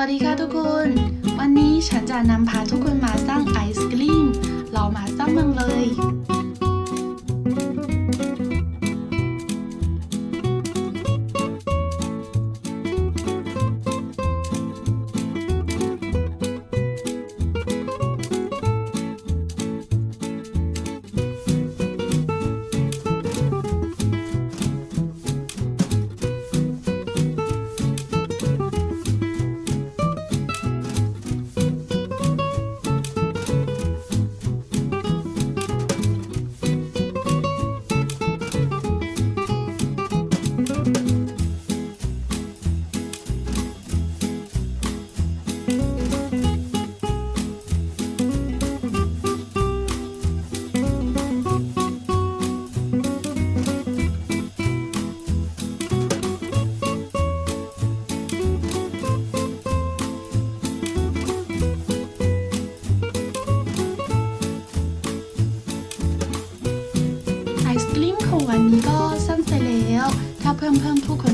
วัสดีค่ะทุกคน วันนี้ฉันจะนำพาทุกคนมาสร้างไอศกรีม เรามาสร้างมันเลย ไอศกรีมของวันนี้ก็สร้างเสร็จแล้ว ถ้าเพื่อนๆทุกคนชอบมัน